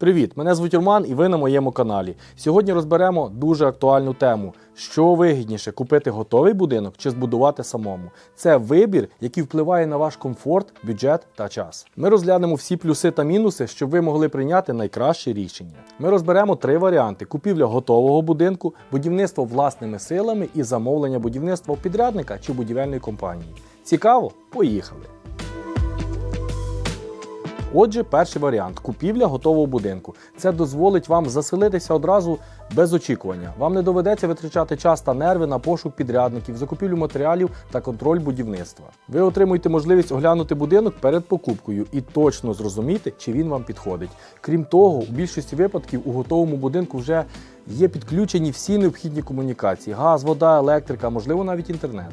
Привіт! Мене звуть Роман і ви на моєму каналі. Сьогодні розберемо дуже актуальну тему: що вигідніше купити готовий будинок чи збудувати самому. Це вибір, який впливає на ваш комфорт, бюджет та час. Ми розглянемо всі плюси та мінуси, щоб ви могли прийняти найкраще рішення. Ми розберемо три варіанти: купівля готового будинку, будівництво власними силами і замовлення будівництва підрядника чи будівельної компанії. Цікаво? Поїхали! Отже, перший варіант купівля готового будинку. Це дозволить вам заселитися одразу без очікування. Вам не доведеться витрачати час та нерви на пошук підрядників, закупівлю матеріалів та контроль будівництва. Ви отримуєте можливість оглянути будинок перед покупкою і точно зрозуміти, чи він вам підходить. Крім того, у більшості випадків у готовому будинку вже є підключені всі необхідні комунікації: газ, вода, електрика, можливо, навіть інтернет.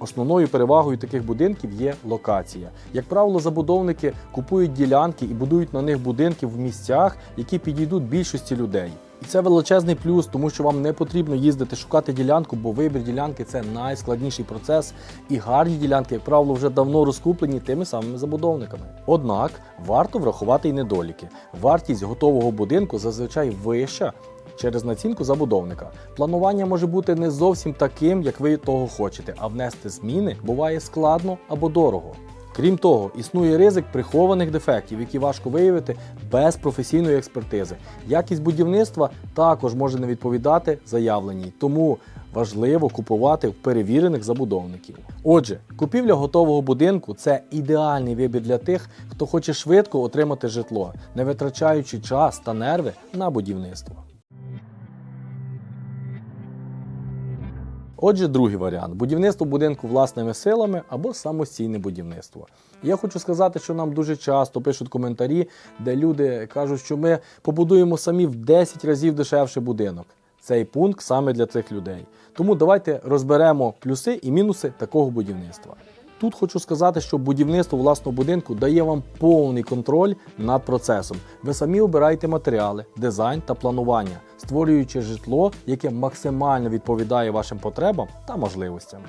Основною перевагою таких будинків є локація. Як правило, забудовники купують ділянки і будують на них будинки в місцях, які підійдуть більшості людей. І це величезний плюс, тому що вам не потрібно їздити шукати ділянку, бо вибір ділянки це найскладніший процес. І гарні ділянки, як правило, вже давно розкуплені тими самими забудовниками. Однак варто врахувати й недоліки. Вартість готового будинку зазвичай вища через націнку забудовника. Планування може бути не зовсім таким, як ви того хочете, а внести зміни буває складно або дорого. Крім того, існує ризик прихованих дефектів, які важко виявити без професійної експертизи. Якість будівництва також може не відповідати заявленій, тому важливо купувати в перевірених забудовників. Отже, купівля готового будинку це ідеальний вибір для тих, хто хоче швидко отримати житло, не витрачаючи час та нерви на будівництво. Отже, другий варіант будівництво будинку власними силами або самостійне будівництво. Я хочу сказати, що нам дуже часто пишуть коментарі, де люди кажуть, що ми побудуємо самі в 10 разів дешевший будинок. Цей пункт саме для цих людей. Тому давайте розберемо плюси і мінуси такого будівництва. Тут хочу сказати, що будівництво власного будинку дає вам повний контроль над процесом. Ви самі обираєте матеріали, дизайн та планування, створюючи житло, яке максимально відповідає вашим потребам та можливостям.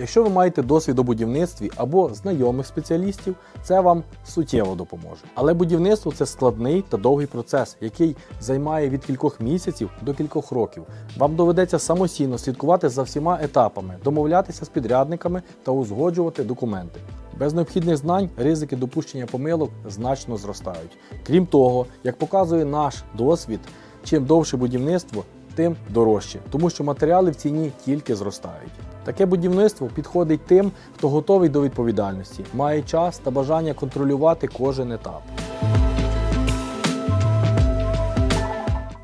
Якщо ви маєте досвід у будівництві або знайомих спеціалістів, це вам суттєво допоможе. Але будівництво це складний та довгий процес, який займає від кількох місяців до кількох років. Вам доведеться самостійно слідкувати за всіма етапами, домовлятися з підрядниками та узгоджувати документи. Без необхідних знань ризики допущення помилок значно зростають. Крім того, як показує наш досвід, чим довше будівництво, тим дорожче, тому що матеріали в ціні тільки зростають. Таке будівництво підходить тим, хто готовий до відповідальності, має час та бажання контролювати кожен етап.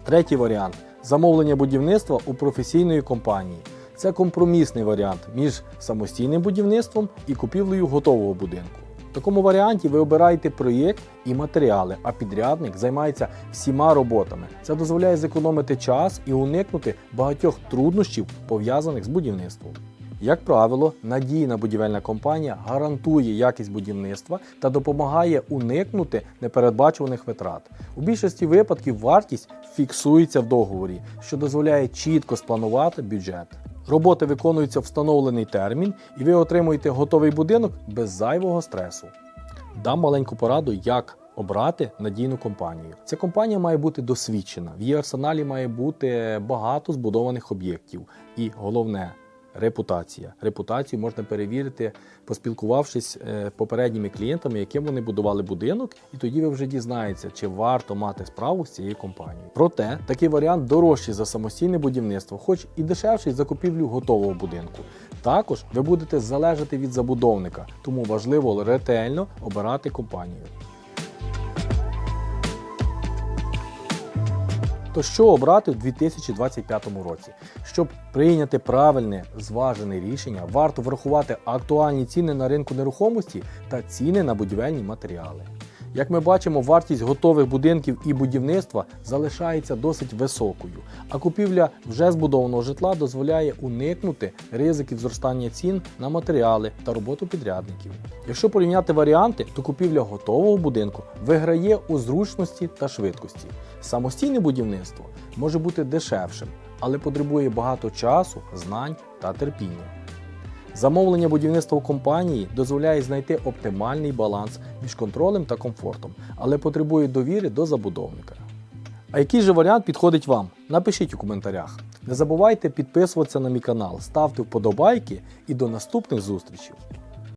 Третій варіант замовлення будівництва у професійної компанії. Це компромісний варіант між самостійним будівництвом і купівлею готового будинку. Такому варіанті ви обираєте проєкт і матеріали, а підрядник займається всіма роботами. Це дозволяє зекономити час і уникнути багатьох труднощів, пов'язаних з будівництвом. Як правило, надійна будівельна компанія гарантує якість будівництва та допомагає уникнути непередбачуваних витрат. У більшості випадків вартість фіксується в договорі, що дозволяє чітко спланувати бюджет. Роботи виконуються встановлений термін, і ви отримуєте готовий будинок без зайвого стресу. Дам маленьку пораду, як обрати надійну компанію. Ця компанія має бути досвідчена. В її арсеналі має бути багато збудованих об'єктів. І головне репутація. Репутацію можна перевірити, поспілкувавшись е, попередніми клієнтами, яким вони будували будинок, і тоді ви вже дізнаєтеся, чи варто мати справу з цією компанією. Проте такий варіант дорожчий за самостійне будівництво, хоч і дешевший за купівлю готового будинку. Також ви будете залежати від забудовника, тому важливо ретельно обирати компанію. То що обрати в 2025 році? Щоб прийняти правильне зважене рішення, варто врахувати актуальні ціни на ринку нерухомості та ціни на будівельні матеріали. Як ми бачимо, вартість готових будинків і будівництва залишається досить високою, а купівля вже збудованого житла дозволяє уникнути ризиків зростання цін на матеріали та роботу підрядників. Якщо порівняти варіанти, то купівля готового будинку виграє у зручності та швидкості. Самостійне будівництво може бути дешевшим, але потребує багато часу, знань та терпіння. Замовлення будівництва у компанії дозволяє знайти оптимальний баланс між контролем та комфортом, але потребує довіри до забудовника. А який же варіант підходить вам? Напишіть у коментарях. Не забувайте підписуватися на мій канал, ставте вподобайки і до наступних зустрічей!